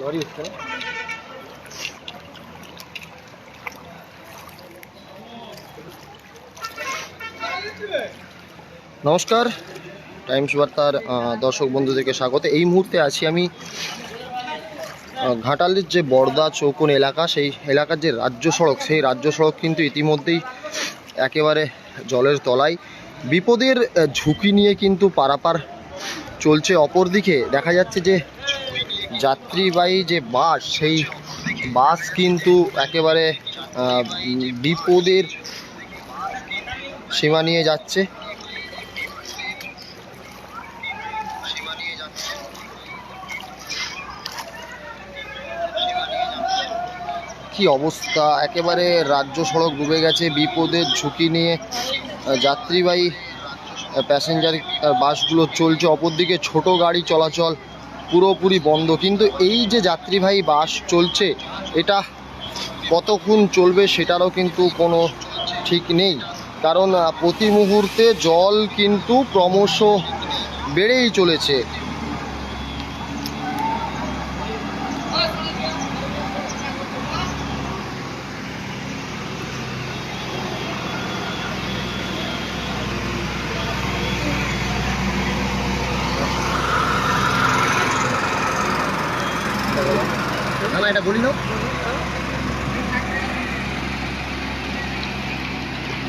Lorry নমস্কার, Times বার্তার দর্শক বন্ধুদেরকে স্বাগত। এই মুহূর্তে আছি আমি ঘাটালের যে বর্দা চৌকোন এলাকা, সেই এলাকার যে রাজ্য সড়ক, সেই রাজ্য সড়ক কিন্তু ইতিমধ্যেই একেবারে জলের তলায়। বিপদের ঝুঁকি নিয়ে কিন্তু পারাপার চলছে অপরদিকে। দেখা যাচ্ছে যে যাত্রীবাহী যে বাস, সেই বাস কিন্তু একেবারে বিপদের সীমা নিয়ে যাচ্ছে। কি অবস্থা? একেবারে রাজ্য সড়ক ডুবে গেছে, বিপদের ঝুঁকি নিয়ে যাত্রীবাহী প্যাসেঞ্জার বাসগুলো চলছে। অপরদিকে ছোট গাড়ি চলাচল পুরোপুরি বন্ধ। কিন্তু এই যে যাত্রীবাহী বাস চলছে, এটা কতক্ষণ চলবে সেটারও কিন্তু কোনো ঠিক নেই। কারণ প্রতি মুহূর্তে জল কিন্তু ক্রমশ বেড়েই চলেছে। না এটা বলি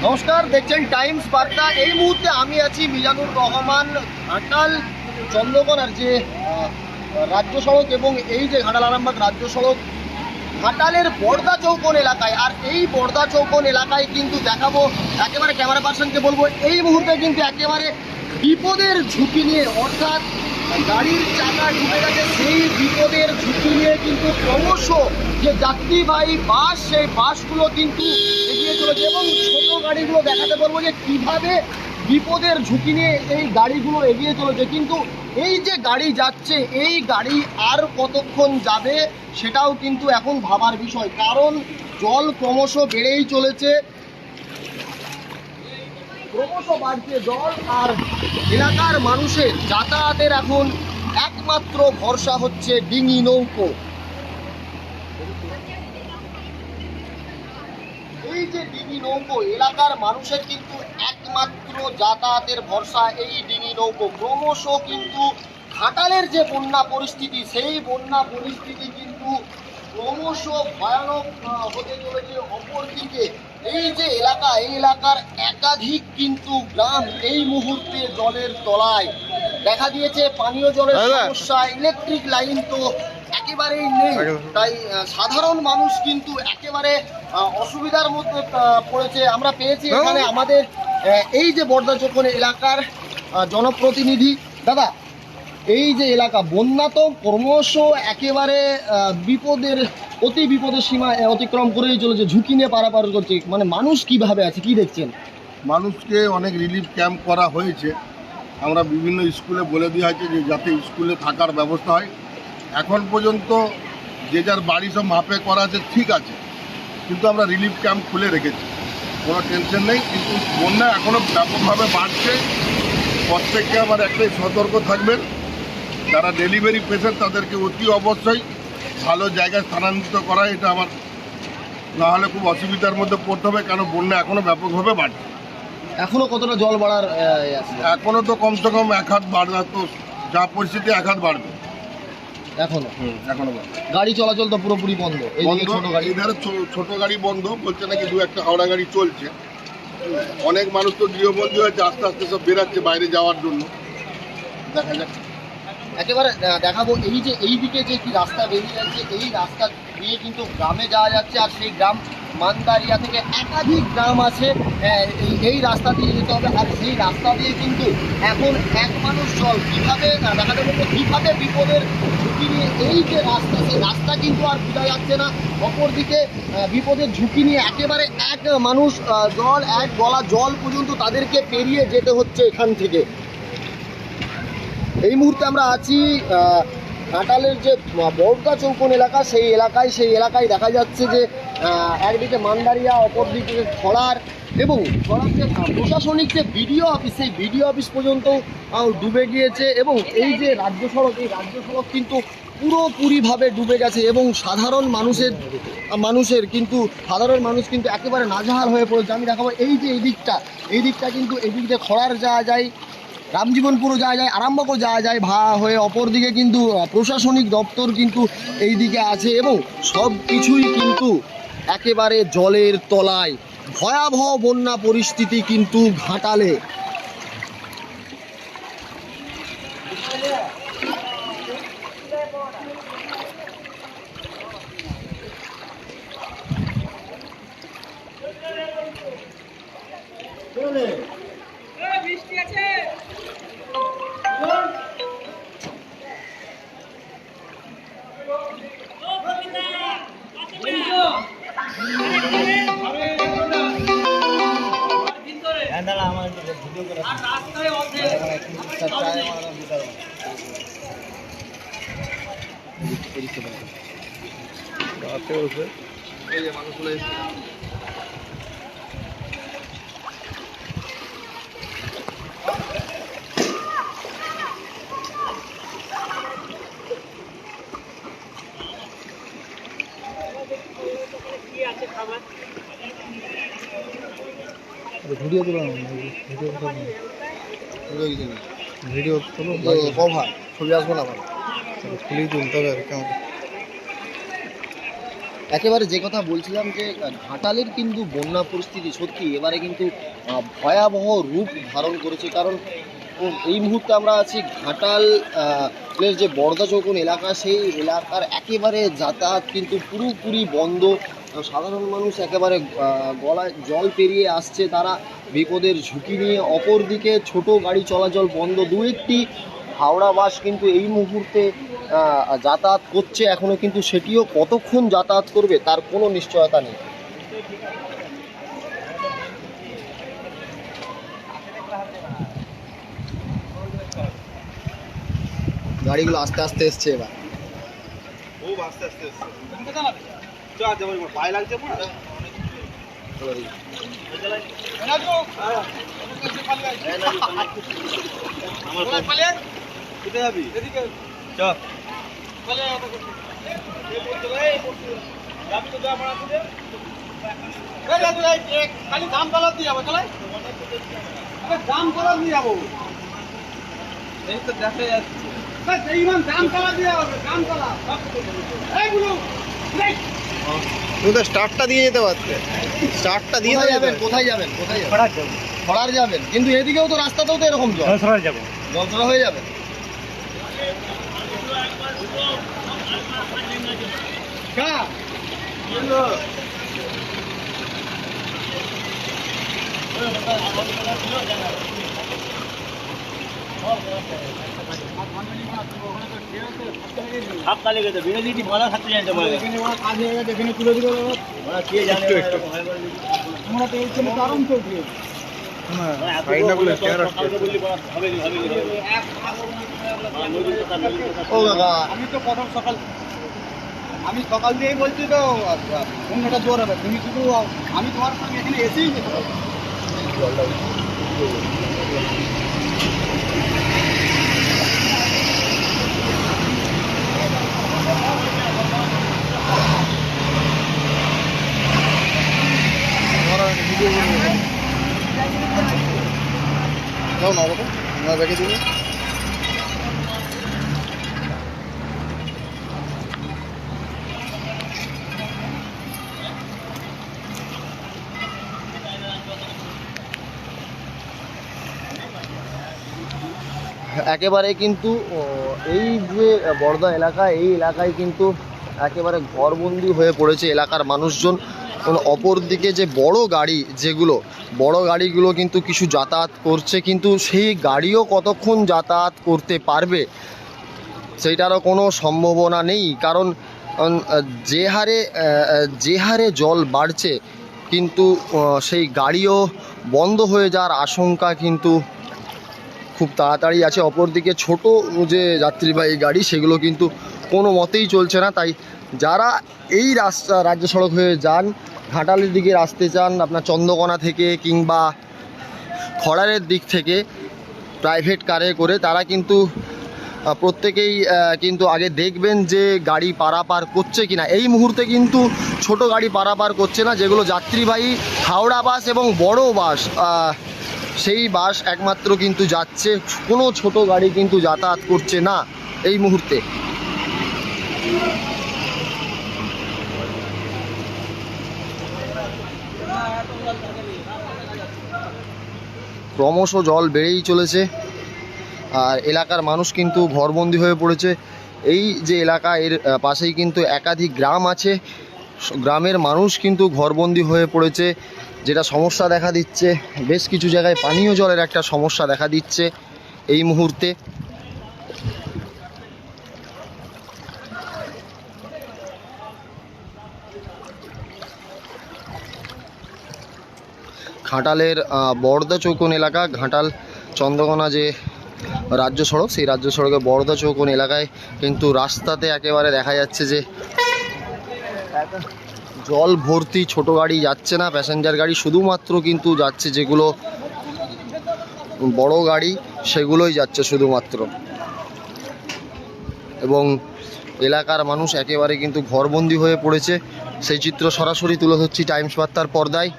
নমস্কার, দেখছেন টাইমস বার্তা। এই মুহূর্তে আমি আছি মিজানুর রহমান ঘাটাল চন্দ্রকোনার যে রাজ্য সড়ক এবং এই যে ঘাটাল আরামবাগ রাজ্য সড়ক ঘাটালের বর্দা চৌকন এলাকায়। আর এই বর্দা চৌকন এলাকায় কিন্তু দেখাবো, একেবারে ক্যামেরা পার্সনকে বলব, এই মুহূর্তে কিন্তু একেবারে বিপদের ঝুঁকি নিয়ে, অর্থাৎ গাড়ির চাকা ঢুকে গেছে, সেই বিপদের ঝুঁকি নিয়ে কিন্তু ক্রমশ যে যাত্রীবাহী বাস, সেই বাসগুলো কিন্তু এগিয়ে চলেছে। এবং ছোট গাড়িগুলো দেখাতে বলব যে কীভাবে বিপদের ঝুঁকি নিয়ে এই গাড়িগুলো এগিয়ে চলেছে। কিন্তু এই যে গাড়ি যাচ্ছে, এই গাড়ি আর কতক্ষণ যাবে সেটাও কিন্তু এখন ভাবার বিষয়। কারণ জল ক্রমশ বেড়েই চলেছে। ক্রমশ বাড়ছে জল আর এলাকার মানুষের যাতায়াতের এখন একমাত্র ভরসা হচ্ছে ডিঙি নৌকো। এই যে ডিঙি নৌকো, এলাকার মানুষের কিন্তু একমাত্র যাতায়াতের ভরসা এই ডিঙি নৌকো। ক্রমশ কিন্তু ঘাটালের যে বন্যা পরিস্থিতি সেই বন্যা পরিস্থিতি কিন্তু ক্রমশ ভয়ানক হতে চলেছে অপরদিকে। এই যে এলাকা এই এলাকার একাধিক কিন্তু গ্রাম এই মুহূর্তে জলের তলায়। দেখা দিয়েছে পানীয় জলের সমস্যা ইলেকট্রিক লাইন তো একেবারেই নেই। তাই সাধারণ মানুষ কিন্তু একেবারে অসুবিধার মধ্যে পড়েছে। আমরা পেয়েছি এখানে আমাদের এই যে বর্ধা চোখন এলাকার জনপ্রতিনিধি। দাদা এই যে এলাকা বন্যা তো ক্রমশ একেবারে বিপদের অতি বিপদের সীমা অতিক্রম করেই চলেছে ঝুঁকি নিয়ে পারাপার করছে। মানে মানুষ কীভাবে আছে কি দেখছেন? মানুষকে অনেক রিলিফ ক্যাম্প করা হয়েছে। আমরা বিভিন্ন স্কুলে বলে দেওয়া হয়েছে যে যাতে স্কুলে থাকার ব্যবস্থা হয়। এখন পর্যন্ত যে যার বাড়ি সব মাপে করা আছে ঠিক আছে। কিন্তু আমরা রিলিফ ক্যাম্প খুলে রেখেছি। কোনো টেনশন নেই কিন্তু বন্যা এখনও ব্যাপকভাবে বাড়ছে। প্রত্যেককে আমার একটাই সতর্ক থাকবেন। যারা ডেলিভারি পেশেন্ট তাদেরকে অতি অবশ্যই ভালো জায়গায় স্থানান্তরিত করা এটা আমার না হলে খুব অসুবিধার মধ্যে পড়তে হবে কেন বন্যা এখনও ব্যাপকভাবে বাড়ছে। এখনও কতটা জল বাড়ার আহ, এ আছে? এখনও তো কমসে কম এক হাত বাড়বে তো যা পরিস্থিতি এক হাত বাড়বে। এখনও? এখনও গাড়ি চলাচল তো পুরোপুরি বন্ধ। এইদিকে বন্ধ ছোট গাড়ি। এধারে ছোট গাড়ি বন্ধ বলছে নাকি দু একটা হাওড়া গাড়ি চলছে। অনেক মানুষ তো গৃহবন্দী হয়েছে আস্তে আস্তে সব বেরাচ্ছে বাইরে যাওয়ার জন্য। দেখা যাক। একেবারে দেখাবো এই যে, এই দিকে যে কি রাস্তা বেরিয়ে যাচ্ছে, এই রাস্তা দিয়ে কিন্তু গ্রামে যাওয়া যাচ্ছে, আর সেই গ্রাম মান্দারিয়া থেকে একাধিক গ্রাম আছে এই- রাস্তা দিয়ে যেতে হবে, আর সেই রাস্তা দিয়ে কিন্তু এখন এক মানুষ জল কীভাবে দেখাতে বলব, কীভাবে বিপদের ঝুঁকি নিয়ে এই যে রাস্তা, সেই রাস্তা কিন্তু আর বোঝা যাচ্ছে না। অপরদিকে বিপদের ঝুঁকি নিয়ে একেবারে এক মানুষ জল, এক গলা জল পর্যন্ত তাদেরকে পেরিয়ে যেতে হচ্ছে এখান থেকে। এই মুহূর্তে আমরা আছি আহ, ঘাটালের যে বড়দা চৌকন এলাকা সেই এলাকায় সেই এলাকায় দেখা যাচ্ছে যে একদিকে মান্দারিয়া অপরদিকে খড়ার এবং খড়ার যে প্রশাসনিক যে বিডিও অফিস সেই বিডিও অফিস পর্যন্ত ডুবে গিয়েছে এবং এই যে রাজ্য সড়ক এই রাজ্য সড়ক কিন্তু পুরোপুরিভাবে ডুবে গেছে এবং সাধারণ মানুষের মানুষের কিন্তু সাধারণ মানুষ কিন্তু একেবারে নাজেহাল হয়ে পড়েছে। আমি দেখাবো এই যে এই দিকটা এই দিকটা কিন্তু এদিক দিয়ে খড়ার যাওয়া যায়। রামজীবনপুরও যাওয়া যায়, আরামবাগও যাওয়া যায়, ভা হয়ে অপরদিকে কিন্তু প্রশাসনিক দপ্তর কিন্তু এই দিকে আছে এবং সব কিছুই কিন্তু একেবারে জলের তলায়। ভয়াবহ বন্যা পরিস্থিতি কিন্তু ঘাটালে। ভিডিও তুলো না ভিডিও তুলো না। ভিডিও তুলো কভার ছবি আসব না আমার খুলেই তুলতে হবে আর কেমন একেবারে যে কথা বলছিলাম যে ঘাটালের কিন্তু বন্যা পরিস্থিতি সত্যি এবারে কিন্তু ভয়াবহ রূপ ধারণ করেছে। কারণ এই মুহূর্তে আমরা আছি ঘাটাল যে বড়দা চৌকন এলাকা, সেই এলাকার একেবারে যাতায়াত কিন্তু পুরোপুরি বন্ধ। সাধারণ মানুষ একেবারে গলায় জল পেরিয়ে আসছে। তারা বিপদের ঝুঁকি নিয়ে অপর দিকে ছোট গাড়ি চলাচল বন্ধ। দু একটি হাওড়া বাস কিন্তু এই মুহূর্তে যাতায়াত করছে এখনও কিন্তু সেটিও কতক্ষণ যাতায়াত করবে তার কোনো নিশ্চয়তা নেই। গাড়িগুলো আস্তে আস্তে এসছে এবার। খুব আস্তে আস্তে চ যেমন পায়ে লাগছে কোথায় যাবি? চ। খালি দাম তলা দিয়ে যাব চলে দাম দিয়ে যাব। এই তো দেখা যাচ্ছে দিয়ে তুমি তো স্টার্টটা যেতে পারতে। স্টার্টটা দিয়ে কোথায় যাবেন কোথায় যাবেন কোথায় যাবেন? কিন্তু এদিকেও তো রাস্তাতেও তো এরকম জল। যাব। জল হয়ে যাবে। কালে গেছে বিরোধী ভালো থাকতে জানতে পারে কাজ হয়ে গেছে এখানে তুলে দিবে ওরা কে জানে একটু, ওরা একটু। এরকম ভয় করে দিচ্ছে। আমরা তো এই ছেলে দারুণ চলছে আমি তো সকাল আমি সকাল দিয়েই বলছি তো বন্যাটা জোর হবে, তুমি শুধু আমি তোমার সঙ্গে এখানে এসেই যাও না আমার দিবে। একেবারে কিন্তু এই যে বর্ধা এলাকা এই এলাকায় কিন্তু একেবারে ঘরবন্দি হয়ে পড়েছে এলাকার মানুষজন। অপর দিকে যে বড় গাড়ি যেগুলো, বড় গাড়িগুলো কিন্তু কিছু যাতায়াত করছে, কিন্তু সেই গাড়িও কতক্ষণ যাতায়াত করতে পারবে সেইটারও কোনো সম্ভাবনা নেই। কারণ যে হারে যে হারে জল বাড়ছে, কিন্তু সেই গাড়িও বন্ধ হয়ে যাওয়ার আশঙ্কা কিন্তু খুব তাড়াতাড়ি আছে। অপরদিকে ছোট যে যাত্রীবাহী গাড়ি, সেগুলো কিন্তু কোনো মতেই চলছে না। তাই যারা এই রাস্তা, রাজ্য সড়ক হয়ে যান, ঘাটালের দিকে আসতে চান, আপনার চন্দ্রকোনা থেকে কিংবা খড়ারের দিক থেকে প্রাইভেট কারে করে, তারা কিন্তু প্রত্যেকেই কিন্তু আগে দেখবেন যে গাড়ি পারাপার করছে কিনা। এই মুহূর্তে কিন্তু ছোট গাড়ি পারাপার করছে না, যেগুলো যাত্রীবাহী হাওড়া বাস এবং বড় বাস সেই বাস একমাত্র কিন্তু যাচ্ছে। কোনো ছোট গাড়ি কিন্তু যাতায়াত করছে না এই মুহূর্তে। ক্রমশ জল বেড়েই চলেছে। আর এলাকার মানুষ কিন্তু ঘরবন্দি হয়ে পড়েছে। এই যে এলাকা, এর পাশেই কিন্তু একাধিক গ্রাম আছে। গ্রামের মানুষ কিন্তু ঘরবন্দি হয়ে পড়েছে, যেটা সমস্যা দেখা দিচ্ছে। বেশ কিছু জায়গায় পানীয় জলের একটা সমস্যা দেখা দিচ্ছে এই মুহূর্তে। ঘাটালের বড়দা চৌকন এলাকা, ঘাটাল চন্দ্রকোনা যে রাজ্য সড়ক, সেই রাজ্য সড়কে বড়দা চৌকন এলাকায় কিন্তু রাস্তাতে একেবারে দেখা যাচ্ছে যে জল ভর্তি, ছোট গাড়ি যাচ্ছে না প্যাসেঞ্জার গাড়ি শুধুমাত্র কিন্তু যাচ্ছে যেগুলো বড় গাড়ি, সেগুলোই যাচ্ছে শুধুমাত্র। এবং এলাকার মানুষ একেবারে কিন্তু ঘরবন্দি হয়ে পড়েছে। সেই চিত্র সরাসরি তুলে ধরছি টাইমস বার্তার পর্দায়।